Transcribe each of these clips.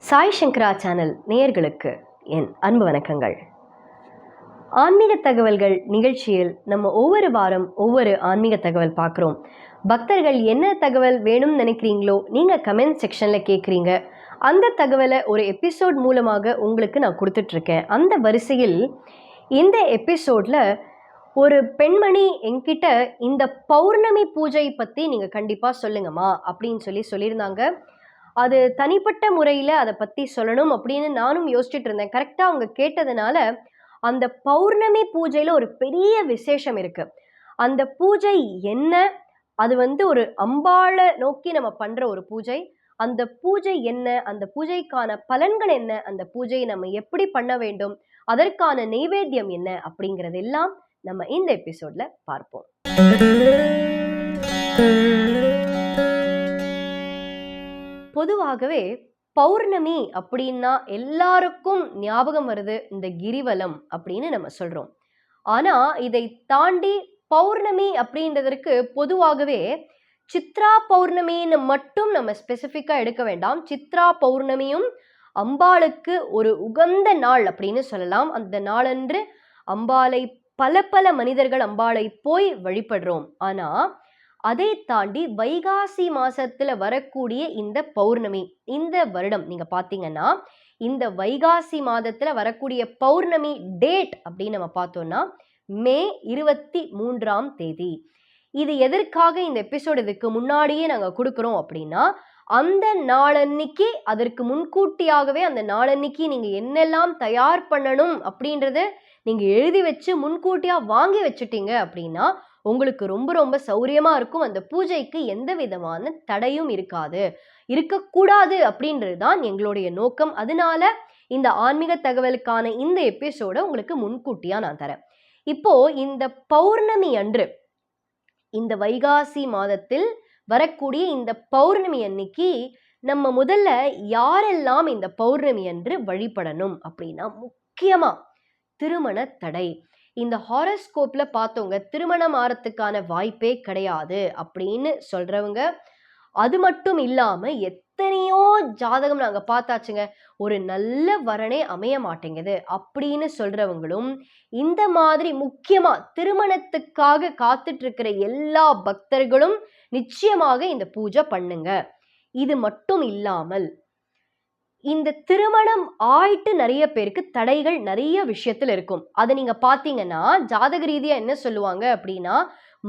சாய் சங்கரா channel நேயர்களுக்கு என் அன்பு வணக்கங்கள். ஆன்மீக தகவல்கள் நிகழ்ச்சியில் நம்ம ஒவ்வொரு வாரம் ஒவ்வொரு ஆன்மீக தகவல் பார்க்குறோம். பக்தர்கள் என்ன தகவல் வேணும்னு நினைக்கிறீங்களோ நீங்கள் கமெண்ட் செக்ஷனில் கேட்குறீங்க. அந்த தகவலை ஒரு எபிசோட் மூலமாக உங்களுக்கு நான் கொடுத்துட்ருக்கேன். அந்த வரிசையில் இந்த எபிசோடில் ஒரு பெண்மணி என்கிட்ட இந்த பௌர்ணமி பூஜை பற்றி நீங்கள் கண்டிப்பாக சொல்லுங்கம்மா அப்படின்னு சொல்லி சொல்லியிருந்தாங்க. அது தனிப்பட்ட முறையில் அதை பற்றி சொல்லணும் அப்படின்னு நானும் யோசிச்சுட்டு இருந்தேன். கரெக்டாக அவங்க கேட்டதுனால அந்த பௌர்ணமி பூஜையில் ஒரு பெரிய விசேஷம் இருக்கு. அந்த பூஜை என்ன? அது வந்து ஒரு அம்பாளை நோக்கி நம்ம பண்ணுற ஒரு பூஜை. அந்த பூஜை என்ன? அந்த பூஜைக்கான பலன்கள் என்ன? அந்த பூஜையை நம்ம எப்படி பண்ண வேண்டும்? அதற்கான நெய்வேத்தியம் என்ன? அப்படிங்கிறதெல்லாம் நம்ம இந்த எபிசோட்ல பார்ப்போம். பொதுவாகவே பௌர்ணமி அப்படின்னா எல்லாருக்கும் ஞாபகம் வருது இந்த கிரிவலம் அப்படின்னு நம்ம சொல்றோம். ஆனா இதை தாண்டி பௌர்ணமி அப்படின்றதற்கு பொதுவாகவே சித்ரா பௌர்ணமின்னு மட்டும் நம்ம ஸ்பெசிஃபிக்காக எடுக்க வேண்டாம். சித்ரா பௌர்ணமியும் அம்பாளுக்கு ஒரு உகந்த நாள் அப்படின்னு சொல்லலாம். அந்த நாளன்று அம்பாளை பல பல மனிதர்கள் அம்பாளை போய் வழிபடுறோம். ஆனா அதை தாண்டி வைகாசி மாசத்துல வரக்கூடிய இந்த பௌர்ணமி இந்த வருடம் நீங்க பாத்தீங்கன்னா இந்த வைகாசி மாதத்துல வரக்கூடிய பௌர்ணமி டேட் அப்படின்னு நம்ம பார்த்தோம்னா மே இருபத்தி மூன்றாம் தேதி. இது எதற்காக இந்த எபிசோடு இதுக்கு முன்னாடியே நாங்க கொடுக்குறோம் அப்படின்னா அந்த நாளன்னைக்கு அதற்கு முன்கூட்டியாகவே அந்த நாளன்னைக்கு நீங்க என்னெல்லாம் தயார் பண்ணணும் அப்படின்றத நீங்கள் எழுதி வச்சு முன்கூட்டியாக வாங்கி வச்சுட்டீங்க அப்படின்னா உங்களுக்கு ரொம்ப ரொம்ப சௌரியமாக இருக்கும். அந்த பூஜைக்கு எந்த விதமான தடையும் இருக்காது. இருக்கக்கூடாது அப்படின்றது தான் எங்களுடைய நோக்கம். அதனால இந்த ஆன்மீக தகவலுக்கான இந்த எபிசோட உங்களுக்கு முன்கூட்டியாக நான் தரேன். இப்போ இந்த பௌர்ணமி அன்று இந்த வைகாசி மாதத்தில் வரக்கூடிய இந்த பௌர்ணமி அன்னைக்கு நம்ம முதல்ல யாரெல்லாம் இந்த பௌர்ணமி அன்று வழிபடணும் அப்படின்னா முக்கியமாக திருமண தடை. இந்த ஹாரஸ்கோப்பில் பார்த்தவங்க திருமணம் ஆறத்துக்கான வாய்ப்பே கிடையாது அப்படின்னு சொல்கிறவங்க அது மட்டும் இல்லாமல் எத்தனையோ ஜாதகம் நாங்கள் பார்த்தாச்சுங்க. ஒரு நல்ல வரனே அமைய மாட்டேங்குது அப்படின்னு சொல்கிறவங்களும் இந்த மாதிரி முக்கியமாக திருமணத்துக்காக காத்துட்ருக்கிற எல்லா பக்தர்களும் நிச்சயமாக இந்த பூஜை பண்ணுங்க. இது மட்டும் இல்லாமல் இந்த திருமணம் ஆயிட்டு நிறைய பேருக்கு தடைகள் நிறைய விஷயத்தில் இருக்கும். அதை நீங்கள் பார்த்தீங்கன்னா ஜாதக ரீதியாக என்ன சொல்லுவாங்க அப்படின்னா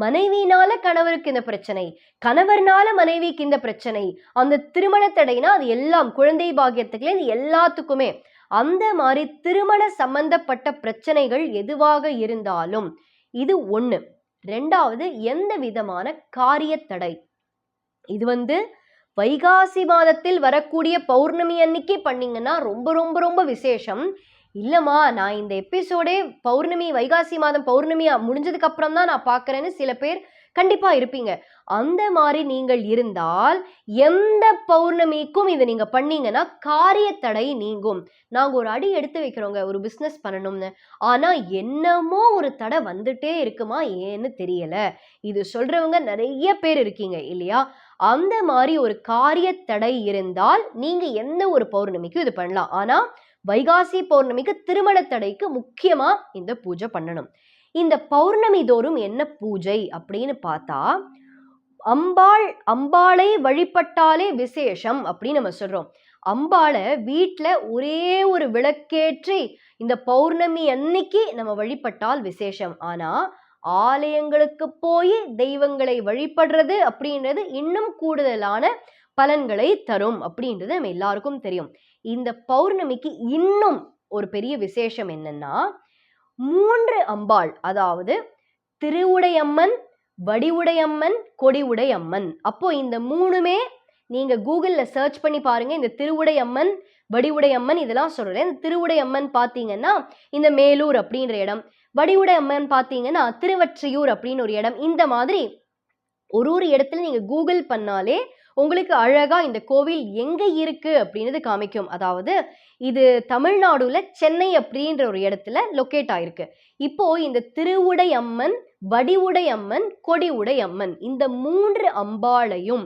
மனைவினால கணவருக்கு இந்த பிரச்சனை கணவர்னால மனைவிக்கு இந்த பிரச்சனை அந்த திருமண தடைனா அது எல்லாம் குழந்தை பாக்கியத்துக்குல இது எல்லாத்துக்குமே. அந்த மாதிரி திருமண சம்பந்தப்பட்ட பிரச்சனைகள் எதுவாக இருந்தாலும் இது ஒன்று ரெண்டாவது எந்த விதமான காரிய தடை? இது வந்து வைகாசி மாதத்தில் வரக்கூடிய பௌர்ணமி அன்னைக்கு பண்ணீங்கன்னா ரொம்ப ரொம்ப ரொம்ப விசேஷம். இல்லைம்மா நான் இந்த எபிசோடே பௌர்ணமி வைகாசி மாதம் பௌர்ணமி முடிஞ்சதுக்கு அப்புறம் தான் நான் பார்க்குறேன்னு சில பேர் கண்டிப்பாக இருப்பீங்க. அந்த மாதிரி நீங்கள் இருந்தால் எந்த பௌர்ணமிக்கும் இதை நீங்கள் பண்ணீங்கன்னா காரிய தடை நீங்கும். நாங்கள் ஒரு அடி எடுத்து வைக்கிறோங்க ஒரு பிஸ்னஸ் பண்ணணும்னு. ஆனால் என்னமோ ஒரு தடை வந்துட்டே இருக்குமா ஏன்னு தெரியலை. இது சொல்கிறவங்க நிறைய பேர் இருக்கீங்க இல்லையா? அந்த மாதிரி ஒரு காரிய தடை இருந்தால் நீங்க எந்த ஒரு பௌர்ணமிக்கும் இது பண்ணலாம். ஆனா வைகாசி பௌர்ணமிக்கு திருமண தடைக்கு முக்கியமா இந்த பூஜை பண்ணணும். இந்த பௌர்ணமி தோறும் என்ன பூஜை அப்படின்னு பார்த்தா அம்பாள் அம்பாளை வழிபட்டாலே விசேஷம் அப்படின்னு நம்ம சொல்றோம். அம்பாளை வீட்டில் ஒரே ஒரு விளக்கேற்றி இந்த பௌர்ணமி அன்னைக்கு நம்ம வழிபட்டால் விசேஷம். ஆனால் ஆலயங்களுக்கு போய் தெய்வங்களை வழிபடுறது அப்படின்றது இன்னும் கூடுதலான பலன்களை தரும் அப்படின்றது நம்ம எல்லாருக்கும் தெரியும். இந்த பௌர்ணமிக்கு இன்னும் ஒரு பெரிய விசேஷம் என்னன்னா மூன்று அம்பாள் அதாவது திருவுடையம்மன் வடிவுடையம்மன் கொடிவுடையம்மன். அப்போ இந்த மூணுமே நீங்க கூகுள்ல சர்ச் பண்ணி பாருங்க இந்த திருவுடையம்மன் வடிவுடையம்மன் இதெல்லாம் சொல்கிறேன் இந்த திருவுடையம்மன் பார்த்தீங்கன்னா இந்த மேலூர் அப்படின்ற இடம். வடிவுடையம்மன் பார்த்தீங்கன்னா திருவற்றியூர் அப்படின்னு ஒரு இடம். இந்த மாதிரி ஒரு ஒரு இடத்துல நீங்கள் கூகுள் பண்ணாலே உங்களுக்கு அழகாக இந்த கோவில் எங்கே இருக்குது அப்படின்றது காமிக்கும். அதாவது இது தமிழ்நாடுல சென்னை அப்படின்ற ஒரு இடத்துல லொக்கேட் ஆயிருக்கு. இப்போ இந்த திருவுடை அம்மன் வடிவுடை அம்மன் கொடிவுடை அம்மன் இந்த மூன்று அம்பாளையும்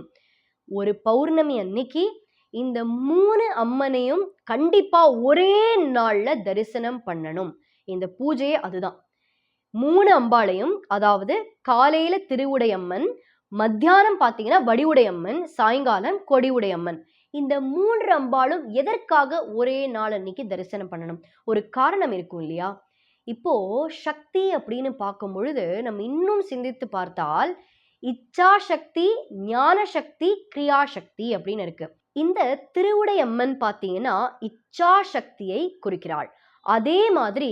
ஒரு பௌர்ணமி அன்னைக்கு இந்த மூணு அம்மனையும் கண்டிப்பாக ஒரே நாளில் தரிசனம் பண்ணணும். இந்த பூஜையே அதுதான். மூணு அம்பாளையும் அதாவது காலையில திருவுடையம்மன் மத்தியானம் பார்த்தீங்கன்னா வடிவுடையம்மன் சாயங்காலம் கொடிவுடையம்மன் இந்த மூன்று அம்பாளும் எதற்காக ஒரே நாள் அன்னைக்கு தரிசனம் பண்ணணும்? ஒரு காரணம் இருக்கும் இல்லையா? இப்போ சக்தி அப்படின்னு பார்க்கும் பொழுது நம்ம இன்னும் சிந்தித்து பார்த்தால் இச்சா சக்தி ஞான சக்தி கிரியா சக்தி அப்படின்னு இருக்கு. இந்த திருவுடையம்மன் பார்த்தீங்கன்னா இச்சா சக்தியை குறிக்கிறாள். அதே மாதிரி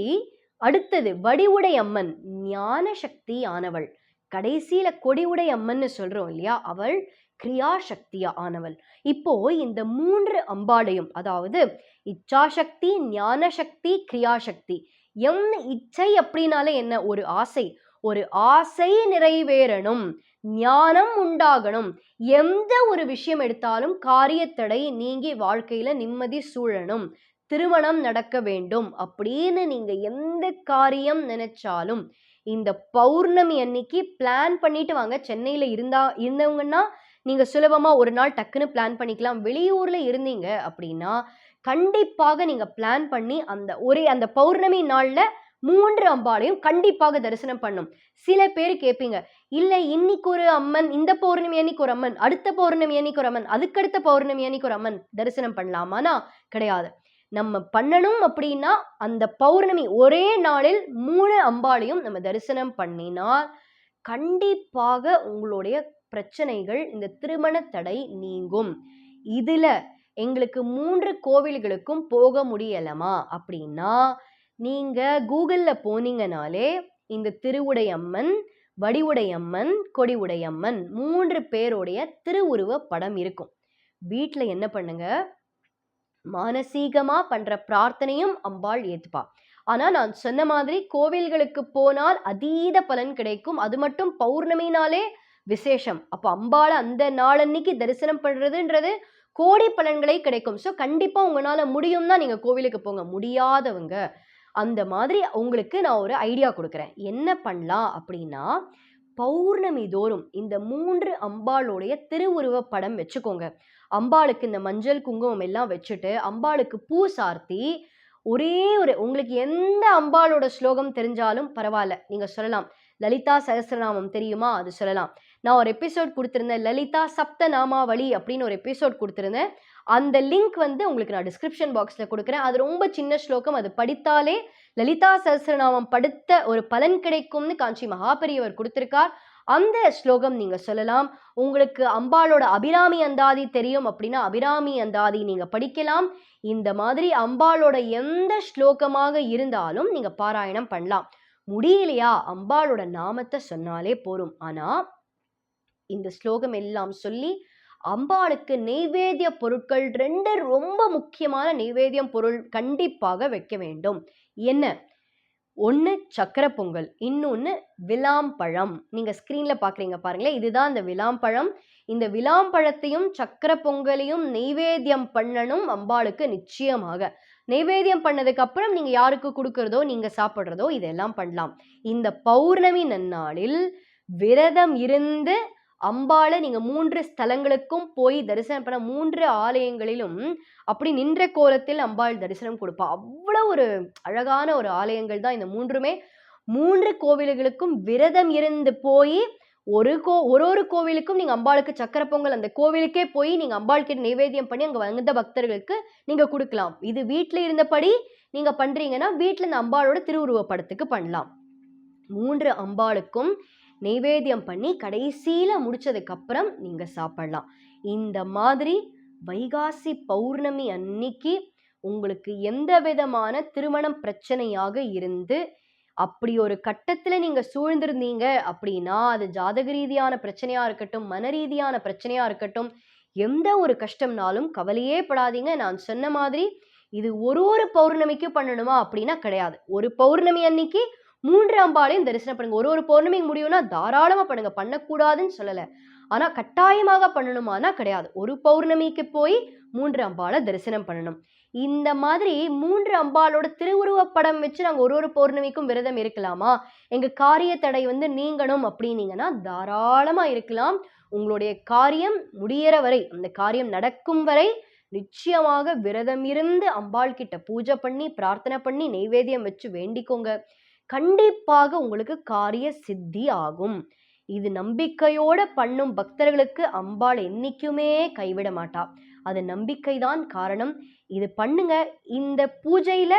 அடுத்தது வடிவுடை அம்மன் ஞான சக்தி ஆனவள். கடைசியில கொடிவுடை அம்மன்னு சொல்றோம் இல்லையா? அவள் கிரியா சக்தியா ஆனவள். இப்போ இந்த மூன்று அம்பாளையும் அதாவது இச்சாசக்தி ஞான சக்தி கிரியாசக்தி எம் இச்சை அப்படின்னாலே என்ன? ஒரு ஆசை. ஒரு ஆசை நிறைவேறணும். ஞானம் உண்டாகணும். எந்த ஒரு விஷயம் எடுத்தாலும் காரியத்தடை நீங்கி வாழ்க்கையில நிம்மதி சூழணும். திருமணம் நடக்க வேண்டும் அப்படின்னு நீங்க எந்த காரியம் நினைச்சாலும் இந்த பௌர்ணமி அன்னைக்கு பிளான் பண்ணிட்டு வாங்க. சென்னையில இருந்தா இருந்தவங்கன்னா நீங்க சுலபமா ஒரு நாள் டக்குன்னு பிளான் பண்ணிக்கலாம். வெளியூர்ல இருந்தீங்க அப்படின்னா கண்டிப்பாக நீங்க பிளான் பண்ணி அந்த ஒரே அந்த பௌர்ணமி நாள்ல மூன்று அம்பாளையும் கண்டிப்பாக தரிசனம் பண்ணும். சில பேர் கேட்பீங்க இல்லை இன்னைக்கு ஒரு அம்மன் இந்த பௌர்ணமி அன்னைக்கு ஒரு அம்மன் அடுத்த பௌர்ணமி அன்னைக்கு ஒரு அம்மன் அதுக்கடுத்த பௌர்ணமி அன்னைக்கு ஒரு அம்மன் தரிசனம் பண்ணலாமானா? கிடையாது. நம்ம பண்ணணும் அப்படின்னா அந்த பௌர்ணமி ஒரே நாளில் மூணு அம்பாளையும் நம்ம தரிசனம் பண்ணினால் கண்டிப்பாக உங்களுடைய பிரச்சனைகள் இந்த திருமண தடை நீங்கும். இதில் எங்களுக்கு மூன்று கோவில்களுக்கும் போக முடியலமா? அப்படின்னா நீங்கள் கூகுளில் போனீங்கனாலே இந்த திருவுடையம்மன் வடிவுடையம்மன் கொடிவுடையம்மன் மூன்று பேருடைய திருவுருவ படம் இருக்கும். வீட்டில் என்ன பண்ணுங்க? மானசீகமாக பண்ணுற பிரார்த்தனையும் அம்பாள் ஏற்றுப்பா ஆனால் நான் சொன்ன மாதிரி கோவில்களுக்கு போனால் அதீத பலன் கிடைக்கும். அது மட்டும் பௌர்ணமினாலே விசேஷம். அப்போ அம்பாளை அந்த நாளன்னைக்கு தரிசனம் பண்ணுறதுன்றது கோடி பலன்களை கிடைக்கும். ஸோ கண்டிப்பாக உங்களால் முடியும்னா நீங்கள் கோவிலுக்கு போங்க. முடியாதவங்க. அந்த மாதிரி உங்களுக்கு நான் ஒரு ஐடியா கொடுக்குறேன். என்ன பண்ணலாம் அப்படின்னா பௌர்ணமி தோறும் இந்த மூன்று அம்பாளுடைய திருவுருவ படம் வச்சுக்கோங்க. அம்பாளுக்கு இந்த மஞ்சள் குங்குமம் எல்லாம் வச்சுட்டு அம்பாளுக்கு பூ சார்த்தி ஒரே ஒரு உங்களுக்கு எந்த அம்பாளோட ஸ்லோகம் தெரிஞ்சாலும் பரவாயில்ல. நீங்கள் சொல்லலாம். லலிதா சகசிரநாமம் தெரியுமா? அது சொல்லலாம். நான் ஒரு எபிசோட் கொடுத்துருந்தேன். லலிதா சப்த நாமாவளி அப்படின்னு ஒரு எபிசோட் கொடுத்துருந்தேன். அந்த லிங்க் வந்து உங்களுக்கு நான் டிஸ்கிரிப்ஷன் பாக்ஸில் கொடுக்குறேன். அது ரொம்ப சின்ன ஸ்லோகம். அது படித்தாலே லலிதா சஹசிரநாமம் படுத்த ஒரு பலன் கிடைக்கும்னு காஞ்சி மகாபெரியவர் கொடுத்திருக்கார். அந்த ஸ்லோகம் நீங்கள் சொல்லலாம். உங்களுக்கு அம்பாளோட அபிராமி அந்தாதி தெரியும் அப்படின்னா அபிராமி அந்தாதி நீங்கள் படிக்கலாம். இந்த மாதிரி அம்பாளோட எந்த ஸ்லோகமாக இருந்தாலும் நீங்கள் பாராயணம் பண்ணலாம். முடியலையா? அம்பாளோட நாமத்தை சொன்னாலே போரும் ஆனால் இந்த ஸ்லோகம் எல்லாம் சொல்லி அம்பாளுக்கு நெய்வேத்திய பொருட்கள் ரெண்டு ரொம்ப முக்கியமான நெய்வேத்தியம் பொருள் கண்டிப்பாக வைக்க வேண்டும். என்ன? ஒன்று சக்கரை பொங்கல் இன்னொன்று விளாம்பழம் நீங்கள் ஸ்க்ரீனில் பார்க்குறீங்க பாருங்களேன் இதுதான் இந்த விளாம்பழம் இந்த விளாம்பழத்தையும் சக்கரை பொங்கலையும் நெய்வேத்தியம் பண்ணணும் அம்பாளுக்கு நிச்சயமாக. நெய்வேத்தியம் பண்ணதுக்கப்புறம் நீங்கள் யாருக்கு கொடுக்குறதோ நீங்கள் சாப்பிட்றதோ இதெல்லாம் பண்ணலாம். இந்த பௌர்ணமி நன்னாளில் விரதம் இருந்து அம்பாளை நீங்கள் மூன்று ஸ்தலங்களுக்கும் போய் தரிசனம் பண்ண மூன்று ஆலயங்களிலும் அப்படி நின்ற கோலத்தில் அம்பாள் தரிசனம் கொடுப்பா. அவ்வளோ ஒரு அழகான ஒரு ஆலயங்கள் தான் இந்த மூன்றுமே. மூன்று கோவில்களுக்கும் விரதம் இருந்து போய் ஒரு கோ ஒரு ஒரு கோவிலுக்கும் நீங்கள் அம்பாளுக்கு சக்கர பொங்கல் அந்த கோவிலுக்கே போய் நீங்கள் அம்பாள் கிட்ட நைவேத்தியம் பண்ணி அங்கே வந்த பக்தர்களுக்கு நீங்கள் கொடுக்கலாம். இது வீட்டில் இருந்தபடி நீங்கள் பண்ணுறீங்கன்னா வீட்டில் இந்த அம்பாளோட திருவுருவப்படத்துக்கு பண்ணலாம். மூன்று அம்பாளுக்கும் நைவேத்தியம் பண்ணி கடைசியில் முடித்ததுக்கப்புறம் நீங்கள் சாப்பிட்லாம். சாப்பிடலாம் இந்த மாதிரி வைகாசி பௌர்ணமி அன்னைக்கு உங்களுக்கு எந்த விதமான திருமணம் பிரச்சனையாக இருந்து அப்படி ஒரு கட்டத்தில் நீங்கள் சூழ்ந்திருந்தீங்க அப்படின்னா அது ஜாதக ரீதியான பிரச்சனையாக இருக்கட்டும் மன ரீதியான பிரச்சனையாக இருக்கட்டும் எந்த ஒரு கஷ்டம்னாலும் கவலையே படாதீங்க. நான் சொன்ன மாதிரி இது ஒரு ஒரு பௌர்ணமிக்கும் பண்ணணுமா அப்படின்னா கிடையாது. ஒரு பௌர்ணமி அன்னைக்கு மூன்று அம்பாளையும் தரிசனம் பண்ணுங்க. ஒரு ஒரு பௌர்ணமி முடியும்னா தாராளமாக பண்ணுங்க. பண்ணக்கூடாதுன்னு சொல்லலை. ஆனால் கட்டாயமாக பண்ணணுமானா கிடையாது. ஒரு பௌர்ணமிக்கு போய் மூன்று அம்பாளை தரிசனம் பண்ணணும். இந்த மாதிரி மூன்று அம்பாளோட திருவுருவப்படம் வச்சு நாங்கள் ஒரு ஒரு பௌர்ணமிக்கும் விரதம் இருக்கலாமா? எங்கள் காரிய தடை வந்து நீங்கணும் அப்படின்னீங்கன்னா தாராளமாக இருக்கலாம். உங்களுடைய காரியம் முடியற வரை அந்த காரியம் நடக்கும் வரை நிச்சயமாக விரதம் இருந்து அம்பாள் கிட்ட பூஜை பண்ணி பிரார்த்தனை பண்ணி நெய்வேத்தியம் வச்சு வேண்டிக்கோங்க. கண்டிப்பாக உங்களுக்கு காரிய சித்தி ஆகும். இது நம்பிக்கையோட பண்ணும் பக்தர்களுக்கு அம்பாள் என்னைக்குமே கைவிட மாட்டா. அது நம்பிக்கைதான் காரணம். இது பண்ணுங்க. இந்த பூஜையில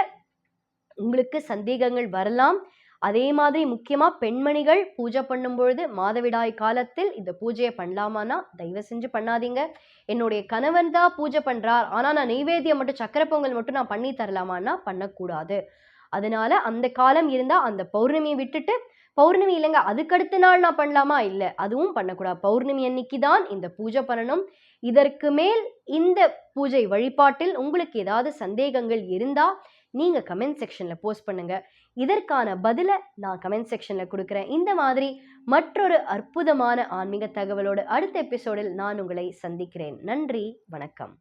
உங்களுக்கு சந்தேகங்கள் வரலாம். அதே மாதிரி முக்கியமாக பெண்மணிகள் பூஜை பண்ணும் பொழுது மாதவிடாய் காலத்தில் இந்த பூஜையை பண்ணலாமான்னா தயவு செஞ்சு பண்ணாதீங்க. என்னுடைய கணவன் தான் பூஜை பண்ணுறார் ஆனால் நான் நெய்வேத்தியம் மட்டும் சக்கரை பொங்கல் மட்டும் நான் பண்ணி தரலாமான்னா பண்ணக்கூடாது. அதனால அந்த காலம் இருந்தால் அந்த பௌர்ணமியை விட்டுட்டு பௌர்ணமி இல்லைங்க அதுக்கடுத்த நாள் நான் பண்ணலாமா? இல்லை அதுவும் பண்ணக்கூடாது. பௌர்ணமி அன்னைக்கு தான் இந்த பூஜை பண்ணணும். இதற்கு மேல் இந்த பூஜை வழிபாட்டில் உங்களுக்கு ஏதாவது சந்தேகங்கள் இருந்தால் நீங்க கமெண்ட் செக்ஷன்ல போஸ்ட் பண்ணுங்க. இதற்கான பதிலை நான் கமெண்ட் செக்ஷன்ல கொடுக்குறேன். இந்த மாதிரி மற்றொரு அற்புதமான ஆன்மீக தகவலோடு அடுத்த எபிசோடில் நான் உங்களை சந்திக்கிறேன். நன்றி வணக்கம்.